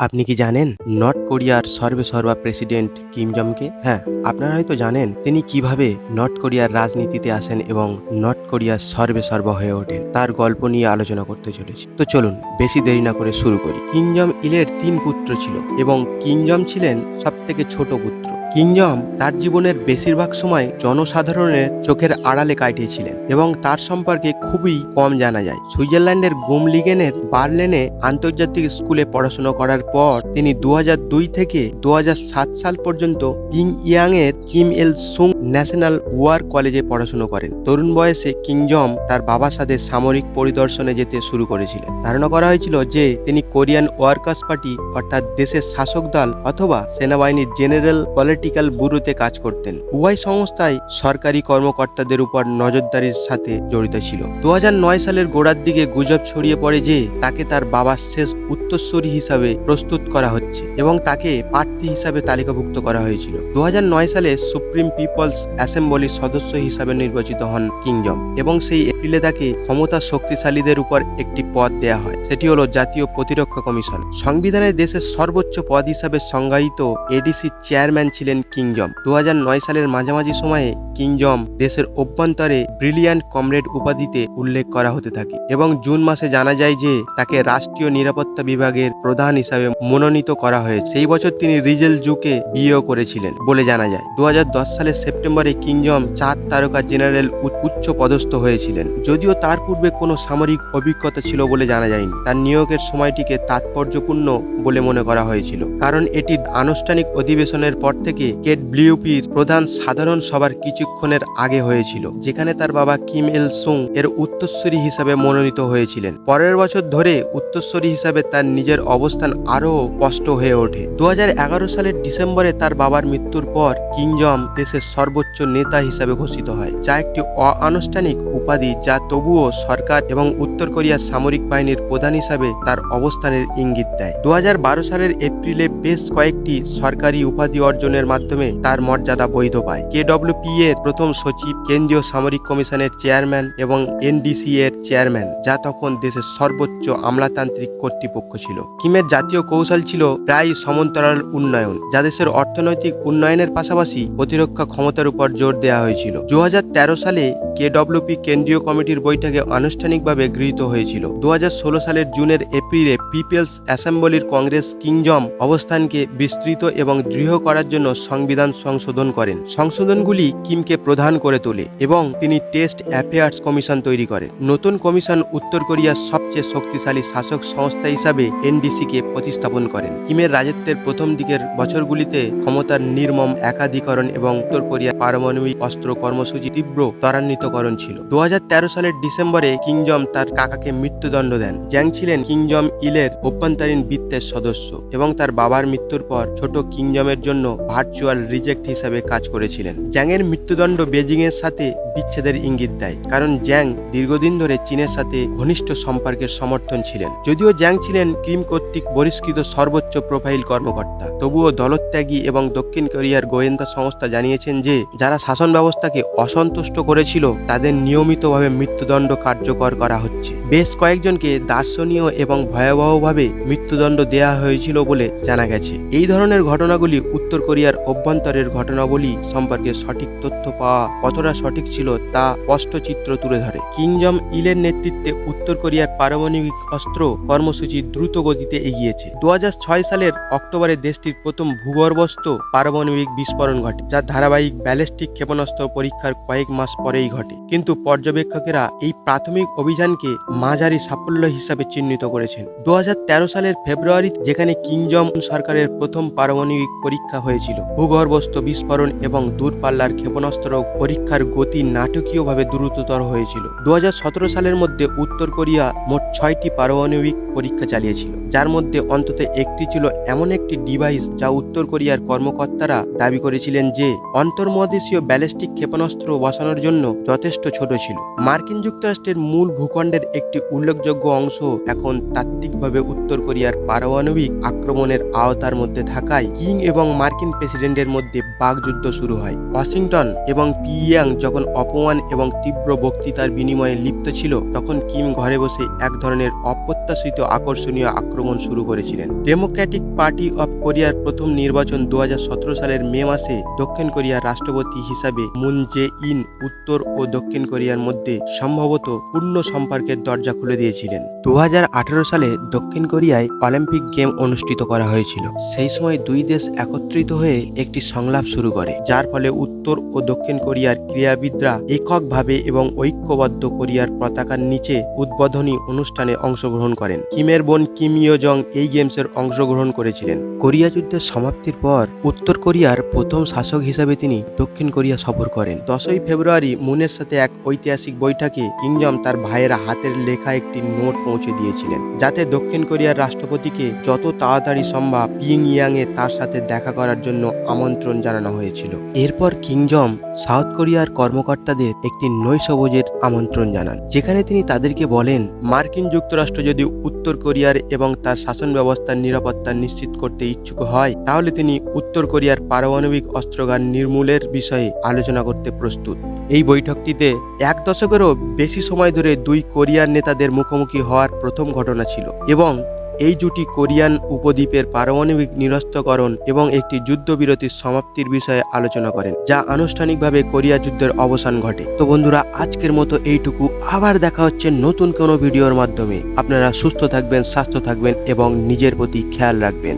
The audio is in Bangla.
আপনি কি জানেন নর্থ কোরিয়ার সর্বে সর্বা প্রেসিডেন্ট কিম জমকে হ্যাঁ আপনারা হয়তো জানেন তিনি কীভাবে নর্থ কোরিয়ার রাজনীতিতে আসেন এবং নর্থ কোরিয়ার সর্বে সর্বা হয়ে ওঠেন। তার গল্প নিয়ে আলোচনা করতে চলেছি। তো চলুন, বেশি দেরি না করে শুরু করি। কিংজম ইলের তিন পুত্র ছিল এবং কিংজম ছিলেন সব থেকে ছোট পুত্র। কিংজম তার জীবনের বেশিরভাগ সময় জনসাধারণের চোখের আড়ালে কাটিয়েছিলেন এবং তার সম্পর্কে খুবই কম জানা যায়। সুইজারল্যান্ডের গুমলিগেনের বার্লেনে আন্তর্জাতিক স্কুলে পড়াশোনা করার পর তিনি দু হাজার দুই থেকে দু হাজার সাত সাল পর্যন্ত কিং ইয়াং এর Kim Il Sung National War কলেজে পড়াশোনা করেন। তরুণ বয়সে কিংজম তার বাবার সাথে সামরিক পরিদর্শনে যেতে শুরু করেছিলেন। ধারণা করা হয়েছিল যে তিনি কোরিয়ান ওয়ার্কার্স পার্টি অর্থাৎ দেশের শাসক দল অথবা সেনাবাহিনীর জেনারেল পলিটিক্যাল ব্যুরোতে কাজ করতেন। উভয় সংস্থায় সরকারি কর্মকর্তাদের উপর নজরদারির সাথে জড়িত ছিল। দু হাজার নয় সালের গোড়ার দিকে গুজব ছড়িয়ে পড়ে যে, তাকে তার বাবার শেষ উত্তরসূরি হিসাবে প্রস্তুত করা হচ্ছে এবং তাকে প্রার্থী হিসাবে তালিকাভুক্ত করা হয়েছিল। দুহাজার নয় সালে সুপ্রিম পিপলস অ্যাসেম্বলির সদস্য হিসাবে নির্বাচিত হন কিংজম এবং সেই এপ্রিলে তাকে ক্ষমতা শক্তিশালীদের উপর একটি পদ দেয়া হয়। সেটি হলো জাতীয় প্রতিরক্ষা কমিশন। সংবিধানের দেশের সর্বোচ্চ পদ হিসাবে সংজ্ঞায়িত এডিসি চেয়ারম্যান ছিলেন কিংজম দু হাজার নয় সালের মাঝামাঝি সময়ে কিংজম দেশের অভ্যন্তরে ব্রিলিয়ান্ট কমরেড উপাধিতে উল্লেখ করা হতে থাকে এবং জুন মাসে জানা যায় যে তাকে রাষ্ট্রীয় নিরাপত্তা বিভাগের প্রধান হিসাবে মনোনীত করা হয়েছে। সেই বছর তিনি রিজেল জুকে বিয়েও করেছিলেন বলে জানা যায়। দু হাজার দশ সালের সেপ্টেম্বরে কিংজম চার তারকা জেনারেল উচ্চ পদস্থ হয়েছিলেন। যদিও তার পূর্বে কোনো সামরিক অভিজ্ঞতা ছিল বলে জানা যায়নি। তার নিয়োগের সময়টিকে তাৎপর্যপূর্ণ বলে মনে করা হয়েছিল। কারণ এটি আনুষ্ঠানিক অধিবেশনের পর থেকে কেট ব্লিউপির প্রধান সাধারণ সভার কিছুক্ষণের আগে হয়েছিল, যেখানে তার বাবা কিম এল সুং এর উত্তরসূরি হিসাবে মনোনীত হয়েছিলেন। পরের বছর ধরে উত্তরসূরি হিসাবে তার নিজের অবস্থান আরও স্পষ্ট হয়ে ওঠে। দু হাজার এগারো সালের ডিসেম্বরে তার বাবার মৃত্যুর পর কিংজম দেশের সর্বোচ্চ নেতা হিসাবে ঘোষিত হয়, যা একটি অআনুষ্ঠানিক উপাধি যা তবুও সরকার এবং উত্তর কোরিয়ার সামরিক বাহিনীর প্রধান হিসাবে তার অবস্থানের ইঙ্গিত দেয়। দু হাজার সালের এপ্রিলে বেশ কয়েকটি সরকারি উপাধি অর্জনের মাধ্যমে তার মর্যাদা বৈধ পায়। কেডব্লিউপি এর প্রথম সচিব কেন্দ্রীয় সামরিক কমিশনের চেয়ারম্যান এবং এনডিসি এর চেয়ারম্যান, যা তখন দেশের সর্বোচ্চ আমলাতান্ত্রিক কর্তৃপক্ষ ছিল। কিমের জাতীয় কৌশল ছিল প্রায় সমান্তরাল উন্নয়ন, যা দেশের অর্থনৈতিক উন্নয়নের পাশাপাশি প্রতিরক্ষা ক্ষমতার উপর জোর দেওয়া হয়েছিল। দু হাজার তেরো সালে কেডব্লিউপি কেন্দ্রীয় কমিটির বৈঠকে আনুষ্ঠানিকভাবে গৃহীত হয়েছিল। দু হাজার ষোলো সালের জুনের এপ্রিলে পিপলস অ্যাসেম্বলির কংগ্রেস কিংজম অবস্থানকে বিস্তৃত এবং দৃঢ় করার জন্য সংবিধান সংশোধন করেন। সংশোধনগুলি কিমকে প্রধান করে তোলে এবং তিনি টেস্ট অ্যাফেয়ার্স কমিশন তৈরি করেন। নতুন কমিশন উত্তর কোরিয়ার সবচেয়ে শক্তিশালী শাসক সংস্থা হিসাবে এনডিসিকে প্রতিস্থাপন করেন। কিমের রাজত্বের প্রথম দিকের বছরগুলিতে ক্ষমতার নির্মম একাধিকরণ এবং উত্তর কোরিয়ার পারমাণবিক অস্ত্র কর্মসূচি তীব্র ত্বরান্বিতকরণ ছিল। দু হাজার তেরো সালের ডিসেম্বরে কিংজম তার কাকাকে মৃত্যুদণ্ড দেন। জ্যাং ছিলেন কিংজম ইলের অভ্যন্তরীণ বৃত্তের সদস্য এবং তার বাবার মৃত্যুর পর ছোট কিংজমের জন্য ভার্চুয়াল রিজেক্ট হিসাবে কাজ করেছিলেন। জ্যাংয়ের মৃত্যুদণ্ড বেজিং এর সাথে বিচ্ছেদের ইঙ্গিত দেয়, কারণ জ্যাং দীর্ঘদিন ধরে চীনের সাথে ঘনিষ্ঠ সম্পর্কের সমর্থন ছিলেন। যদিও জ্যাং ছিলেন কিম কর্তৃক বহিষ্কৃত সর্বোচ্চ প্রোফাইল কর্মকর্তা, তবুও দলত্যাগী এবং দক্ষিণ কোরিয়ার গোয়েন্দা সংস্থা জানিয়েছেন যে, যারা শাসন ব্যবস্থাকে অসন্তুষ্ট করেছিল, তাদের নিয়মিতভাবে মৃত্যুদণ্ড কার্যকর করা হচ্ছে। বেশ কয়েকজনকে দার্শনীয় এবং ভয়াবহভাবে মৃত্যুদণ্ড দেয়া হয়েছিল বলে জানা গেছে। এই ধরনের ঘটনাগুলি উত্তর কোরিয়ার অভ্যন্তরের ঘটনাবলী সম্পর্কে সঠিক তথ্য পাওয়া কতটা সঠিক ছিল তা স্পষ্ট চিত্র তুলে ধরে। কিংজম ইলের নেতৃত্বে উত্তর কোরিয়ার পারমাণবিক অস্ত্র কর্মসূচি দ্রুত গতিতে এগিয়েছে। দু হাজার ছয় সালের অক্টোবরে দেশটির প্রথম ভূগর্ভস্থ পারমাণবিক বিস্ফোরণ ঘটে, যা ধারাবাহিক ব্যালিস্টিক ক্ষেপণাস্ত্র পরীক্ষার কয়েক মাস পরেই ঘটে। কিন্তু পর্যবেক্ষকেরা এই প্রাথমিক অভিযানকে মাঝারি সাফল্য হিসাবে চিহ্নিত করেছেন। দু হাজার তেরো সালের ফেব্রুয়ারি যেখানে কিংজম সরকারের প্রথম পারমাণবিক পরীক্ষা হয়েছিল। ভূগর্ভস্থ বিস্ফোরণ এবং দূরপাল্লার ক্ষেপণাস্ত্র পরীক্ষার গতি নাটকীয়ভাবে দ্রুততর হয়েছিল। দুহাজার সতেরো সালের মধ্যে উত্তর কোরিয়া মোট ছয়টি পারমাণবিক পরীক্ষা চালিয়েছিল, যার মধ্যে অন্তত একটি ছিল এমন একটি ডিভাইস যা উত্তর কোরিয়ার কর্মকর্তারা দাবি করেছিলেন যে, অন্তর্মহাদেশীয় ব্যালিস্টিক ক্ষেপণাস্ত্র বসানোর জন্য যথেষ্ট ছোট ছিল। মার্কিন যুক্তরাষ্ট্রের মূল ভূখণ্ডের একটি উল্লেখযোগ্য অংশ এখন তাত্ত্বিকভাবে উত্তর কোরিয়ার পারমাণবিক পারমাণবিক আক্রমণের আওতার মধ্যে থাকায় কিং এবং মার্কিন প্রেসিডেন্টের মধ্যে বাগযুদ্ধ শুরু হয়। ওয়াশিংটন এবং পিয়াং যখন অপমান এবং তীব্র বক্তৃতার বিনিময়ে লিপ্ত ছিল, তখন কিম ঘরে বসে এক ধরনের অপ্রত্যাশিত আকর্ষণীয় আক্রমণ শুরু করেছিলেন। ডেমোক্র্যাটিক পার্টি অব কোরিয়ার প্রথম নির্বাচন দু হাজার সতেরো সালের মে মাসে দক্ষিণ কোরিয়ার রাষ্ট্রপতি হিসাবে মুন জে ইন উত্তর ও দক্ষিণ কোরিয়ার মধ্যে সম্ভবত পূর্ণ সম্পর্কের দরজা খুলে দিয়েছিলেন। দু হাজার আঠেরো সালে দক্ষিণ কোরিয়ায় অলিম্পিক গেম অনুষ্ঠিত করা হয়েছিল। সেই সময় দুই দেশ একত্রিত হয়ে একটি সংলাপ শুরু করে, যার ফলে উত্তর ও দক্ষিণ কোরিয়ার ক্রীড়াবিদরা এককভাবে এবং ঐক্যবদ্ধ কোরিয়ার পতাকার নিচে উদ্বোধনী অনুষ্ঠানে অংশগ্রহণ করেন। কিমের বোন কিম ইয় জং এই গেমসের অংশগ্রহণ করেছিলেন। কোরিয়া যুদ্ধের সমাপ্তির পর উত্তর কোরিয়ার প্রথম শাসক হিসাবে তিনি দক্ষিণ কোরিয়া সফর করেন। দশই ফেব্রুয়ারি মুনের সাথে এক ঐতিহাসিক বৈঠকে কিংজম তার ভাইয়েরা হাতের লেখা একটি নোট পৌঁছে দিয়েছিলেন, যাতে দক্ষিণ কোরিয়ার রাষ্ট্রপতিকে যত তাড়াতাড়ি সম্ভব পিং ইয়াংয়ে তার সাথে দেখা করার জন্য আমন্ত্রণ জানানো হয়েছিল। এরপর কিংজম সাউথ কোরিয়ার কর্মকর্তাদের একটি নৈশভোজের আমন্ত্রণ জানান, যেখানে তিনি তাদেরকে বলেন, মার্কিন যুক্তরাষ্ট্র যদি উত্তর কোরিয়ার এবং তার শাসন ব্যবস্থার নিরাপত্তা নিশ্চিত করতে ইচ্ছুক হয়, তাহলে তিনি উত্তর কোরিয়ার পারমাণবিক অস্ত্রগান নির্মূলের বিষয়ে আলোচনা করতে প্রস্তুত। এই বৈঠকটিতে এক দশকেরও বেশি সময় ধরে দুই কোরিয়ার নেতাদের মুখোমুখি হওয়ার প্রথম ঘটনা ছিল এবং এই জুটি কোরিয়ান উপদ্বীপের পারমাণবিক নিরস্তকরণ এবং একটি যুদ্ধবিরতির সমাপ্তির বিষয়ে আলোচনা করেন, যা আনুষ্ঠানিকভাবে কোরিয়া যুদ্ধের অবসান ঘটে। তো বন্ধুরা, আজকের মতো এইটুকু। আবার দেখা হচ্ছে নতুন কোনো ভিডিওর মাধ্যমে। আপনারা সুস্থ থাকবেন, স্বাস্থ্য থাকবেন এবং নিজের প্রতি খেয়াল রাখবেন।